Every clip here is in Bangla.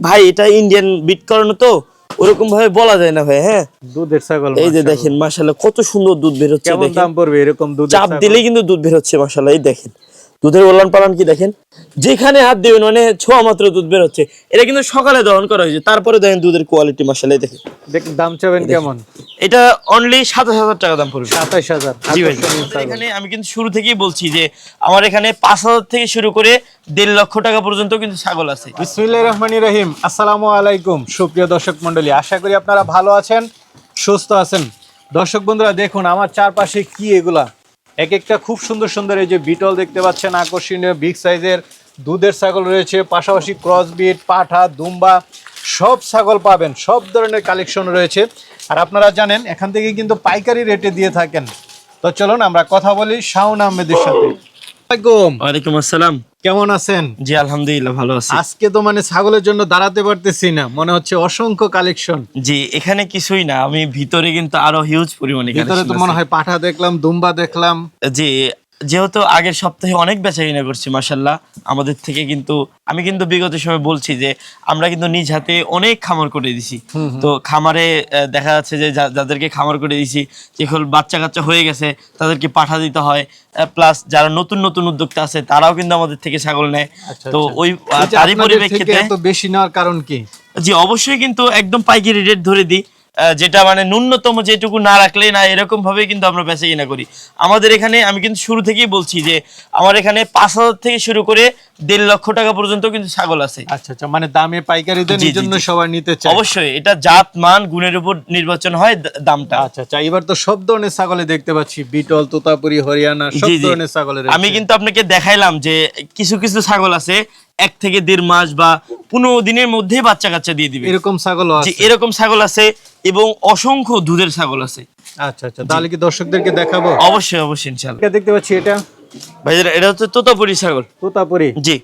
ভাই এটা ইন্ডিয়ান বিট করানো তো ওরকম ভাবে বলা যায় না ভাই হ্যাঁ? দুধের ছাগল এই যে দেখেন মাশাআল্লাহ কত সুন্দর দুধ বের হচ্ছে দেখেন। দাম পড়বে এরকম দুধ চাপ দিলে কিন্তু দুধ বের হচ্ছে মাশাআল্লাহ এই দেখেন। দুধের ওলান পালান কি দেখেন? যেখানে হাত দিবেন মানে ছোঁয়া মাত্র দুধ বের হচ্ছে এটা কিন্তু সকালে দহন করা হয়েছে তারপরে দেখেন দুধের কোয়ালিটি এই দেখেন। দাম চাবেন কেমন? এটা অনলি সাতাশ হাজার টাকা দাম পড়বে। সাতাশ হাজার। এখানে আমি কিন্তু শুরু থেকেই বলছি যে আমার এখানে পাঁচ হাজার থেকে শুরু করে দেড় লক্ষ টাকা পর্যন্ত কিন্তু ছাগল আছে। বিসমিল্লাহ রহমানি রহিম। আসসালামু আলাইকুম সুপ্রিয় দর্শক মন্ডলী আশা করি আপনারা ভালো আছেন সুস্থ আছেন। দর্শক বন্ধুরা দেখুন আমার চারপাশে কি এগুলা? এক একটা খুব সুন্দর সুন্দর এই যে বিটল দেখতে পাচ্ছেন, আকর্ষণীয়, বিগ সাইজের দুধের ছাগল রয়েছে, পাশাপাশি ক্রসবিট পাঠা, দুম্বা, সব ছাগল পাবেন, সব ধরনের কালেকশন রয়েছে। আর আপনারা জানেন, এখান থেকে কিন্তু পাইকারি রেটে দিয়ে থাকেন। তো চলুন আমরা কথা বলি শাহন আহমেদের সাথে। ওয়ালাইকুম আসসালাম। কেমন আছেন? জি আলহামদুলিল্লাহ ভালো আছি। আজকে তো মানে ছাগলের জন্য দাঁড়াতে পারতেছি না মনে হচ্ছে অসংখ্য কালেকশন জি এখানে কিছুই না আমি ভিতরে কিন্তু আরও হিউজ পরিমাণে ভিতরে তো মনে হয় পাঠা দেখলাম দুম্বা দেখলাম। জি যেহেতু আগের সপ্তাহে অনেক বেচা কিনা করছি মাসাল্লাহ আমাদের থেকে কিন্তু আমি কিন্তু বিগত সময় বলছি যে আমরা কিন্তু নিজ হাতে অনেক খামার করে দিছি। তো খামারে দেখা যাচ্ছে যে যাদেরকে খামার করে দিছি যেগুলো বাচ্চা কাচ্চা হয়ে গেছে তাদেরকে পাঠা দিতে হয় প্লাস যারা নতুন নতুন উদ্যোক্তা আছে তারাও কিন্তু আমাদের থেকে ছাগল নেয়। আচ্ছা, তো আচ্ছা। ওই তারই পরিপ্রেক্ষিতে বেশি নেওয়ার কারণ কি? জি অবশ্যই কিন্তু একদম পাইকারি রেট ধরে দিই। যেটা মানে ন্যূনতম যেটুকু না রাখলে না এরকম ভাবে কিন্তু আমরা বেচা কিনা করি। আমাদের এখানে আমি কিন্তু শুরু থেকেই বলছি যে আমার এখানে পাঁচ হাজার থেকে শুরু করে দেড় লক্ষ টাকা পর্যন্ত কিন্তু ছাগল আছে। আচ্ছা আচ্ছা মানে দামে পাইকারি দেন জি, এই জি, জন্য সবাই নিতে চায়। অবশ্যই এটা জাত মান গুণের উপর নির্বাচন হয় দামটা। আচ্ছা আচ্ছা এবার তো সব ধরনের ছাগলে দেখতে পাচ্ছি। বিটল তোতাপুরি হরিয়ানা সব। ধরনের ছাগলের আমি কিন্তু আপনাকে দেখাইলাম যে কিছু কিছু ছাগল আছে এক থেকে দেড় মাস বা পনেরো দিনের মধ্যে বাচ্চা কাচ্চা দিয়ে দিবে। এরকম ছাগল আছে। এরকম ছাগল আছে এবং অসংখ্য দুধের ছাগল আছে। আচ্ছা আচ্ছা তাহলে কি দর্শকদেরকে দেখাবো? অবশ্যই অবশ্যই ইনশাল্লাহ দেখতে পাচ্ছি এটা? ভাই এটা হচ্ছে তোতাপুরি ছাগল। তোতাপুরি। জি।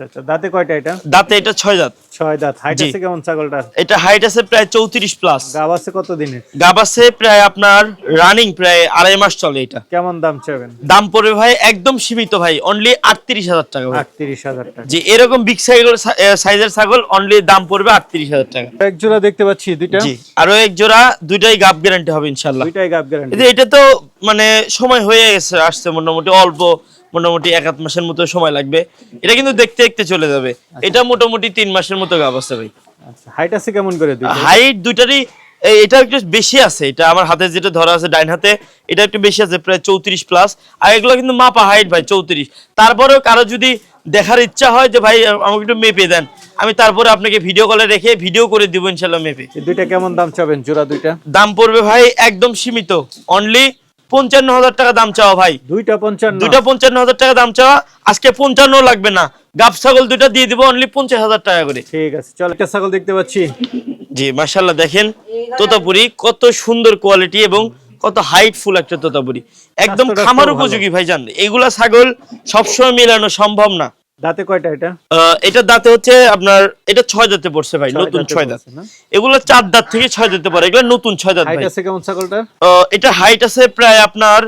আচ্ছা আচ্ছা। দাঁতে কয়টা এটা? দাঁতে এটা ছয় দাঁত। ছয় দাঁত। হাইট আছে কেমন ছাগলটার? এটা হাইট আছে প্রায় চৌত্রিশ প্লাস গাব আছে কত দিনের? গাব আছে প্রায় আপনার রানিং প্রায় আড়াই মাস চলে এটা। কেমন দাম পড়বে ভাই একদম সীমিত ভাই অনলি আটত্রিশ হাজার টাকা ভাই। আটত্রিশ হাজার টাকা। যে এরকম বিগ সাইজের সাইজের ছাগল অনলি দাম পড়বে আটত্রিশ হাজার টাকা। এক জোড়া দেখতে পাচ্ছি দুইটা। জি আরও এক জোড়া দুইটাই গাব গ্যারান্টি হবে দুইটাই গাব গ্যারান্টি এটা তো মানে সময় হয়ে গেছে আসছে মোটামুটি অল্প মোটামুটি এক আধ মাসের মতো সময় লাগবে। এটা কিন্তু দেখতে দেখতে চলে যাবে। এটা মোটামুটি তিন মাসের মতো গাব আছে ভাই। আচ্ছা হাইট আছে কেমন করে হাইট দুইটারই এটা একটু বেশি আছে। এটা আমার হাতে যেটা ধরা আছে ডাইন হাতে এটা একটু বেশি আছে প্রায় চৌত্রিশ প্লাস আর এগুলো কিন্তু মাপা হাইট ভাই চৌত্রিশ। তারপরেও কারও যদি দেখার ইচ্ছা হয় যে ভাই আমাকে একটু মেপে দেন। আমি তারপরে আপনাকে ভিডিও কলে রেখে ভিডিও করে দিব ইনশাল্লাহ মেপে। দুইটা কেমন দাম চাবেন? জোড়া দুইটা? দাম পড়বে ভাই একদম সীমিত। অনলি পঞ্চান্ন হাজার টাকা দাম চাওয়া ভাই। দুইটা পঞ্চান্ন। দুইটা পঞ্চান্ন হাজার টাকা দাম চাওয়া। আজকে পঞ্চান্ন লাগবে না। গাব ছাগল দুইটা দিয়ে দিব অনলি পঞ্চাশ হাজার টাকা করে। ঠিক আছে চল একটা ছাগল দেখতে পাচ্ছি। জি মার্শাল্লাহ দেখেন তোতাপুরি কত সুন্দর কোয়ালিটি এবং কত হাইটফুল একটা তোতাপুরি। একদম খামার উপযোগী ভাই উপযোগী ভাইজান। এগুলা ছাগল সবসময় মেলানো সম্ভব না। দাঁতে কয়টা এটা? এটা দাঁতে হচ্ছে আপনার এটা ছয় দাঁতে পড়ছে ভাই নতুন ছয় দাঁত। এগুলো চার দাঁত থেকে ছয় দাঁতে পারে এগুলো নতুন ছয় দাঁত হাইট আছে কেমন ছাগলটার? এটা হাইট আছে প্রায় আপনার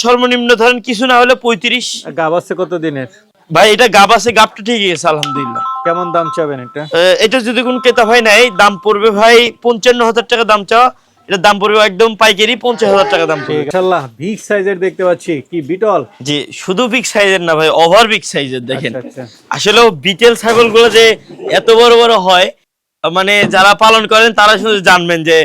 সর্বনিম্ন ধরেন কিছু না হলে পঁয়ত্রিশ। গাব আছে কত দিনের? ভাই এটা গাব আছে গাবটা ঠিকই গেছে আলহামদুলিল্লাহ। কেমন দাম চাবেন এটা? এটা যদি কোন ক্রেতা ভাই নাই দাম পড়বে ভাই পঞ্চান্ন হাজার টাকা দাম চাওয়া। এটা দাম পড়বে একদম পাইকারি পঞ্চাশ হাজার টাকা দাম পড়বে। ইনশাআল্লাহ বিগ সাইজের দেখতে পাচ্ছি। কি বিটল? জি শুধু বিগ সাইজের না ভাই ওভার বিগ সাইজের দেখেন। আচ্ছা, আচ্ছা। আসলে বিটেল ছাগলগুলো যে এত বড় বড় হয় মানে যারা পালন করেন তারা শুধু জানবেন যে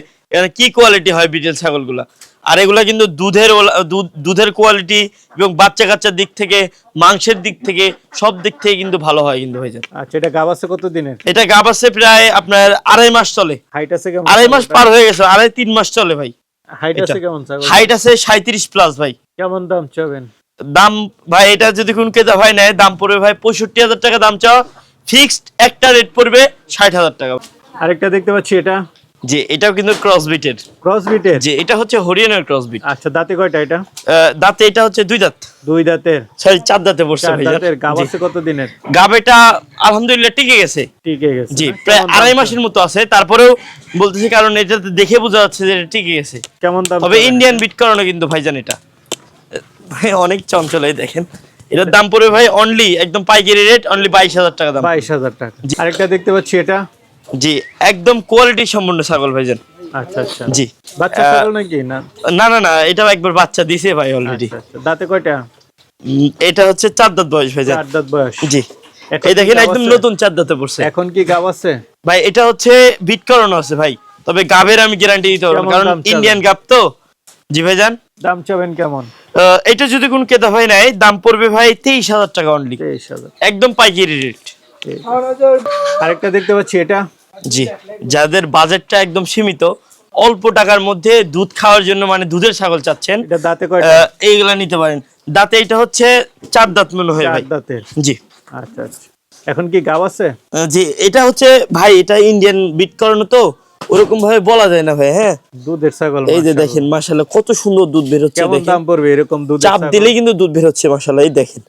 কি কোয়ালিটি হয় বিটেল ছাগলগুলা। আর এগুলা কিন্তু দুধের দুধ- দুধের কোয়ালিটি এবং বাচ্চা কাচ্চার দিক থেকে মাংসের দিক থেকে সব দিক থেকে কিন্তু ভালো হয় কিন্তু হয়ে যায়। আচ্ছা এটা গাব আছে কত দিনের? এটা গাব আছে প্রায় আপনার আড়াই মাস চলে। হাইট আছে কেমন? আড়াই মাস পার হয়ে গেছে আড়াই তিন মাস চলে ভাই। হাইট আছে কেমন হাইট আছে সাঁত্রিশ প্লাস ভাই। কেমন দাম চাবেন? দাম ভাই এটা যদি কোন ক্রেতা ভাই নেয় দাম পড়বে ভাই পঁয়ষট্টি হাজার টাকা দাম চাও ফিক্সড একটা রেট পড়বে ষাট হাজার টাকা। আরেকটা দেখতে পাচ্ছি এটা। যে এটাও কিন্তু ক্রস বিটের ক্রস বিটের যে এটা হচ্ছে হরিয়ানার আচ্ছা দাঁতে কয়টা এটা? দাঁতে এটা হচ্ছে দুই দাঁত। দুই দাঁতের? সরি চার দাঁতে চার ভাই দাঁতের গাব আছে কত দিনের গাব এটা আলহামদুলিল্লাহ টিকে গেছে। টিকে গেছে। জি প্রায় আড়াই মাসের মতো আছে। তারপরেও বলতেছি কারণ এটা দেখে বোঝা যাচ্ছে যে এটা টিকে গেছে। কেমন দাম তবে ইন্ডিয়ান বিট করানো কিন্তু ভাইজান এটা। ভাই অনেক চঞ্চল এই দেখেন। এটার দাম পড়বে ভাই অনলি একদম পাইকারি রেট অনলি বাইশ হাজার টাকা দাম। বাইশ হাজার টাকা। আরেকটা দেখতে পাচ্ছি এটা। জি একদম কোয়ালিটি সম্পূর্ণ ছাগল ভাইজান। আচ্ছা আচ্ছা। জি। বাচ্চা ছাগল নাকি? না? না না না এটাও একবার বাচ্চা দিছে ভাই অলরেডি আচ্ছা, আচ্ছা। দাঁতে কয়টা? এটা হচ্ছে চার দাঁত বয়স ভাইজান। চার দাঁত বয়স। জি। এই দেখেন একদম নতুন চার দাঁতে পড়ছে। এখন কি গাব আছে? ভাই এটা হচ্ছে বিট করানো আছে ভাই। তবে গাবের আমি গ্যারান্টি দিতে পারব কারণ ইন্ডিয়ান গাব তো। জি ভাইজান? দাম চাবেন কেমন? এটা যদি কোন কেতা ভাই নাই দাম পড়বে ভাই তেইশ হাজার টাকা অনলি তেইশ হাজার। একদম পাইকারি রেট আরেকটা দেখতে পাচ্ছি এটা? জি যাদের বাজেটটা একদম সীমিত অল্প টাকার মধ্যে দুধ খাওয়ার জন্য মানে দুধের ছাগল চাচ্ছেন দাঁতে এইগুলা নিতে পারেন। দাঁতে এটা হচ্ছে চার দাঁত মনে হয় চার ভাই। দাঁতের? জি। আচ্ছা আচ্ছা। এখন কি গাব আছে? জি এটা হচ্ছে ভাই এটা ইন্ডিয়ান বিট করানো তো ওরকম ভাবে বলা যায় না ভাই হ্যাঁ? দুধের ছাগল এই যে দেখেন মাশাল্লাহ কত সুন্দর দুধ বের হচ্ছে দেখেন। দাম পড়বে এরকম দুধের চাপ? দিলে কিন্তু দুধ বের হচ্ছে মাশাল্লাহ এই দেখেন।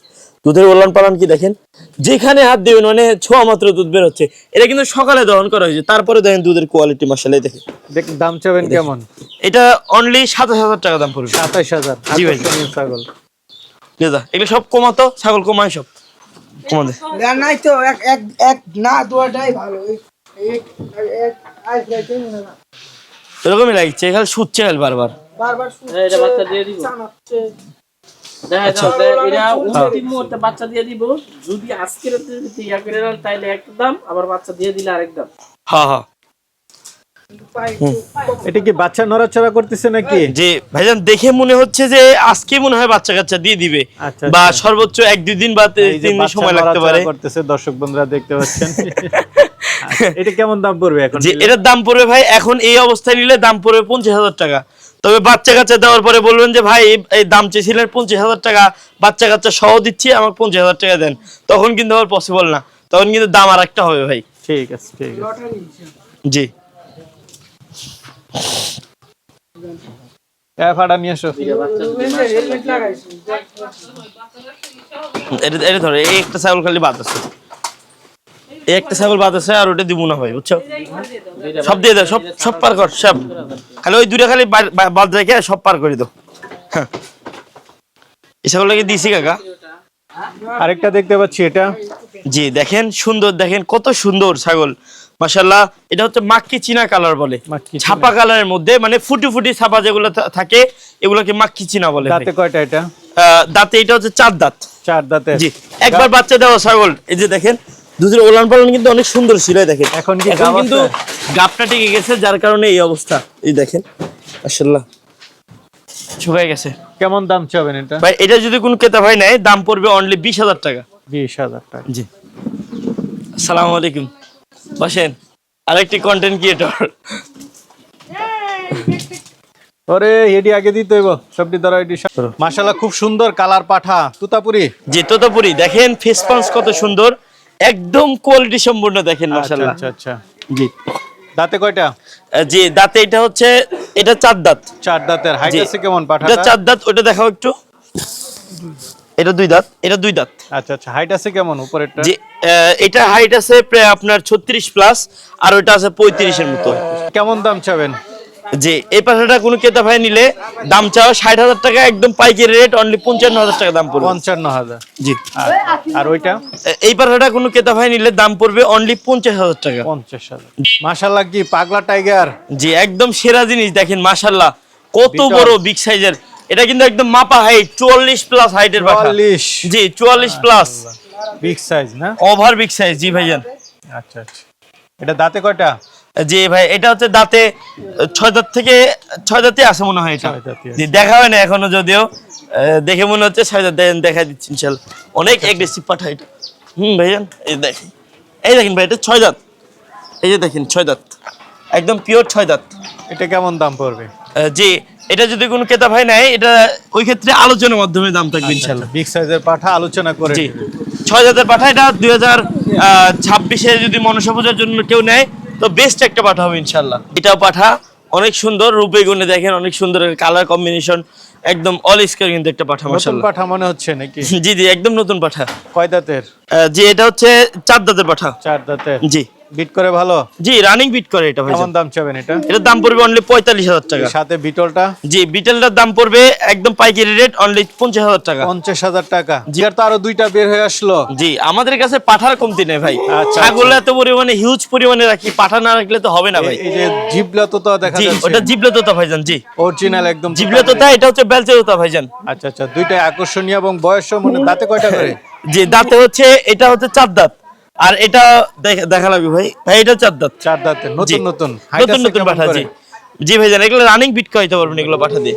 দুধের ওলান পালান কি দেখেন? যেখানে হাত দিবেন মানে ছোঁয়া মাত্র দুধ বের হচ্ছে এটা কিন্তু সকালে দহন করা হয়েছে তারপরে দেখেন দুধের কোয়ালিটি এই দেখেন। দাম চাবেন কেমন? এটা অনলি সাতাশ হাজার টাকা দাম পড়বে। সাতাইশ হাজার। জি ভাই। ছাগল। এগুলো সব কমাতো? ছাগল কমায় সব? কমাতে। নাই তো এক এক এক না দুটাই ভালো। এরকমই লাগছে খালি সুচ্ছে খালি বারবার। বারবার শুনছে, এটা বাচ্চা দিয়ে দিব। চানাচ্ছে। দেখা যাচ্ছে এরা অন্তিম মুহূর্তে বাচ্চা দিয়ে দিব। যদি আজকের ইয়া করে নেন তাইলে একটা দাম আবার বাচ্চা দিয়ে দিলে আরেক দাম। হ্যাঁ হ্যাঁ এটা কি বাচ্চা নড়াচড়া করতেছে নাকি? যে ভাইজান দেখে মনে হচ্ছে যে আজকে মনে হয় বাচ্চা কাচ্চা দিয়ে দিবে। আচ্ছা, বা আচ্ছা। সর্বোচ্চ এক দুই দিন বা যে তিন দিন সময় লাগতে পারে। করতেছে দর্শক বন্ধুরা দেখতে পাচ্ছেন। আচ্ছা, এটা কেমন দাম পড়বে এখন যে এটার দাম পড়বে ভাই এখন এই অবস্থায় নিলে দাম পড়বে পঞ্চাশ হাজার টাকা। তবে বাচ্চা কাচ্চা দেওয়ার পরে বলবেন যে ভাই এই- দাম চেয়েছিলেন পঞ্চাশ হাজার টাকা বাচ্চা কাচ্চা সহ দিচ্ছি আমাকে পঞ্চাশ হাজার টাকা দেন। তখন কিন্তু আবার পসিবল না। তখন কিন্তু দাম আর একটা হবে ভাই। ঠিক আছে ঠিক আছে। জি। হ্যাঁ ফাটা নিয়ে লাগাইছি। এটা এটা ধরো এই একটা ছাগল খালি বাদ আছে। এই একটা ছাগল বাদ আছে আর ওটা দিব না ভাই বুঝছ? সব দিয়ে দাও সব সব পার কর সব। খালি ওই দুটা খালি বাদ রেখে সব পার করে দাও হ্যাঁ এই ছাগলটাকে দিছি কাকা। আরেকটা দেখতে পাচ্ছি এটা। জি দেখেন সুন্দর দেখেন কত সুন্দর ছাগল। মাশাল্লাহ এটা হচ্ছে মাক্কি চীনা কালার বলে। ছাপা কালারের মধ্যে মানে ফুটি ফুটি ছাপা যেগুলো থাকে এগুলোকে মাক্কি চীনা বলে। দাঁতে কয়টা এটা? দাঁতে এটা হচ্ছে চার দাঁত। চার দাঁতে জি একবার বাচ্চা দেওয়া ছাগল। এই যে দেখেন দুধের ওলান পালন কিন্তু অনেক সুন্দর ছিল দেখেন। এখন কিন্তু? গাপটা টিকে গেছে যার কারণে এই অবস্থা। এই দেখেন মাশাল্লাহ শুকায় গেছে। কেমন দাম চাবেন এটা? ভাই এটা যদি কোনো ক্রেতা ভাই নেয় দাম পড়বে অনলি বিশ হাজার টাকা। বিশ হাজার টাকা। জি। আসসালামু আলাইকুম। বসেন আরেকটি কন্টেন্ট ক্রিয়েটর ওরে এডি আগে দিতে হইব সবটি ধরো এডি মাশাআল্লাহ খুব সুন্দর কালার পাঠা তুতাপুরি। জি তুতাপুরি। দেখেন ফেস পাঞ্চ কত সুন্দর। একদম কোয়ালিটি সম্পূর্ণ দেখেন আচ্ছা মাশাল্লাহ আচ্ছা আচ্ছা। জি। দাঁতে কয়টা? জি দাঁতে এটা হচ্ছে এটা চার দাঁত। চার দাঁতের। হাইট আছে কেমন এটা পাঠাটা চার দাঁত ওটা দেখাও একটু। এটা দুই দাঁত এটা দুই দাঁত। আচ্ছা আচ্ছা। হাইট আছে কেমন উপরেরটা? আহ, এটা হাইট আছে প্রায় আপনার ছত্রিশ প্লাস আর ওইটা আছে পঁয়ত্রিশের মতো। কেমন দাম চাবেন? যে এই পাঠাটা কোনো ক্রেতা ভাই নিলে দাম চাওয়া ষাট হাজার টাকা একদম পাইকারি রেট অনলি পঞ্চান্ন হাজার টাকা দাম পড়বে। পঞ্চান্ন হাজার। জি। আর ওইটা? এই পাঠাটা কোনো ক্রেতা ভাই নিলে দাম পড়বে অনলি পঞ্চাশ হাজার টাকা। পঞ্চাশ হাজার। মাশাল্লাহ কি পাগলা টাইগার? জি একদম সেরা জিনিস দেখেন মাশাল্লাহ কত বড় বিগ সাইজের এটা কিন্তু একদম মাপা হাইট চুয়াল্লিশ প্লাস হাইটের চুয়াল্লিশ। জি চুয়াল্লিশ প্লাস বিগ সাইজ না? ওভার বিগ সাইজ জি ভাইজান। আচ্ছা আচ্ছা। এটা দাঁতে কয়টা? জি ভাই এটা হচ্ছে দাঁতে ছয় দাঁত থেকে ছয় দাঁতে আছে মনে হয় এটা। দেখা হয় না এখনও যদিও। দেখে মনে হচ্ছে ছয় দাঁত দেখা দিচ্ছি ইনশাল্লাহ। অনেক এগ্রেসিভ পাঠা এটা। হুম ভাইজান এই দেখেন। এই দেখেন ভাই এটা ছয় দাঁত। এই যে দেখেন ছয় দাঁত। একদম পিওর ছয় দাঁত। এটা কেমন দাম পড়বে? জি এটা যদি কোনো ক্রেতা ভাই নাই এটা ওই ক্ষেত্রে আলোচনার মাধ্যমে দাম থাকবে ইনশাল্লাহ। বিগ সাইজের পাঠা আলোচনা করে জি। ছয় হাজার পাঠা এটা দুই হাজার ছাব্বিশে যদি মনসা পূজার জন্য কেউ নেয় তো বেস্ট একটা পাঠা হবে ইনশাল্লাহ। এটাও পাঠা অনেক সুন্দর রূপে গুণে দেখেন অনেক সুন্দর কালার কম্বিনেশন একদম অল স্কোয়ার কিন্তু একটা পাঠা পাঠা মনে হচ্ছে নাকি? জি জি একদম নতুন পাঠা। কয় দাঁতের? জি এটা হচ্ছে চার দাঁতের পাঠা। চার দাঁতের। জি। বিট করে ভালো? জি রানিং বিট করে এটা ভাই কেমন দাম চাবেন এটা? এটার দাম পড়বে অনলি পঁয়তাল্লিশ হাজার টাকা। সাথে বিটলটা? জি বিটেলটার দাম পড়বে একদম পাইকারি রেট অনলি পঞ্চাশ হাজার টাকা। পঞ্চাশ হাজার টাকা। জিয়ার তো আরও দুইটা বের হয়ে আসলো। জি আমাদের কাছে পাঠার কমতি নেই ভাই। আচ্ছা, ছাগল এত পরিমাণে হিউজ পরিমাণে রাখি পাঠা না রাখলে তো হবে না ভাই। এই যে জিবলা তো দেখা যাচ্ছে। ওটা জিবলে তোতা ভাইজান জি। অরিজিনাল একদম জিবলে তোতা এটা হচ্ছে বেলচে তোতা ভাইজান। আচ্ছা আচ্ছা দুইটাই আকর্ষণীয় এবং বয়স মানে দাঁতে কয়টা করে? জি দাঁতে হচ্ছে এটা হচ্ছে চার দাঁত। আর এটা দেখা লাগবে ভাই? ভাই এটা চার দাঁত। চার দাঁতে নতুন নতুন নতুন নতুন পাঠা? জি। জি ভাইজান এগুলো রানিং বিট করাইতে পারবেন এগুলো পাঠা দিয়ে।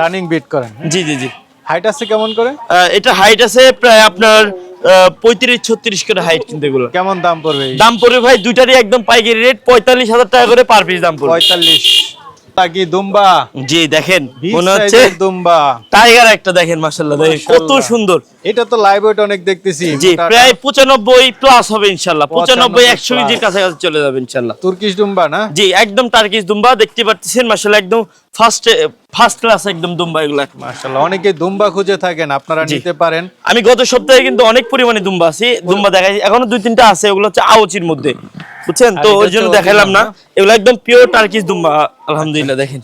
রানিং বিট করেন। জি জি জি। হাইট আছে কেমন করে? এটা হাইট আছে প্রায় আপনার পঁয়ত্রিশ ছত্রিশ করে হাইট কিন্তু এগুলো। কেমন দাম পড়বে? দাম পড়বে ভাই দুইটারই একদম পাইকারি রেট পঁয়তাল্লিশ হাজার টাকা করে পার পিস দাম পড়বে। পঁয়তাল্লিশ। কি দুম্বা? জি দেখেন মনে হচ্ছে দুম্বা। টাইগার একটা দেখেন মাশাআল্লাহ দেখেন কত সুন্দর। এটা তো লাইভ ওয়েট অনেক দেখতেছি। জি প্রায় পঁচানব্বই প্লাস হবে ইনশাল্লাহ পঁচানব্বই 95 একশো কেজির কাছাকাছি চলে যাবে ইনশাআল্লাহ। তুর্কিশ দুম্বা না? জি একদম টার্কিশ দুম্বা দেখতে পাচ্ছেন মাশাআল্লাহ একদম ফার্স্ট ফার্স্ট ক্লাস একদম দুম্বা এগুলা। মাশাআল্লাহ অনেকে দুম্বা খুঁজে থাকেন আপনারা নিতে পারেন। আমি গত সপ্তাহে কিন্তু অনেক পরিমাণে দুম্বা আছে দুম্বা দেখাই এখনও দুই তিনটা আছে ওগুলো হচ্ছে আউচির মধ্যে। বুঝছেন? তো ওই জন্য দেখাইলাম না। এগুলো একদম পিওর টার্কিশ দুম্বা আলহামদুলিল্লাহ দেখেন।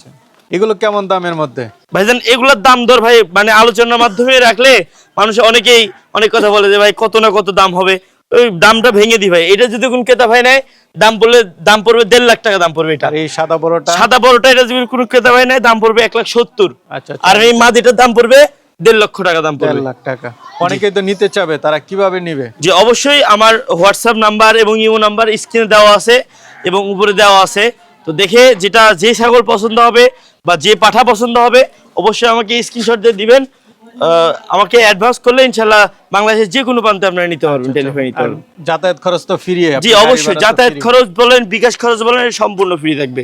এগুলো কেমন দামের মধ্যে? ভাইজান এগুলোর দাম দর ভাই মানে আলোচনার মাধ্যমে রাখলে মানুষ অনেকেই অনেক কথা বলে যে ভাই কত না কত দাম হবে? ওই দামটা ভেঙে দি ভাই। এটা যদি কোন ক্রেতা ভাই নেয় দাম পড়লে দাম পড়বে দেড় লাখ টাকা দাম পড়বে এটা। এই সাদা বড়টা? সাদা বড়টা এটা যদি কোনো ক্রেতা ভাই নেয় দাম পড়বে এক লাখ সত্তর। আচ্ছা আর এই মাদিটার দাম পড়বে দেড় লক্ষ টাকা দাম পড়বে। লাখ টাকা। অনেকেই তো নিতে চাবে তারা কীভাবে নিবে? যে অবশ্যই আমার হোয়াটসঅ্যাপ নাম্বার এবং ইমো নাম্বার স্ক্রিনে দেওয়া আছে এবং উপরে দেওয়া আছে। তো দেখে যেটা যে ছাগল পছন্দ হবে বা যে পাঠা পছন্দ হবে অবশ্যই আমাকে স্ক্রিনশট দিয়ে দিবেন। আমাকে অ্যাডভান্স করলে ইনশাল্লাহ বাংলাদেশের যে কোনো প্রান্তে আপনারা নিতে পারবেন টেলিফোন নিতে আর পারবেন। যাতায়াত খরচ তো ফ্রি জি অবশ্যই। যাতায়াত খরচ বলেন বিকাশ খরচ বলেন সম্পূর্ণ ফ্রি থাকবে।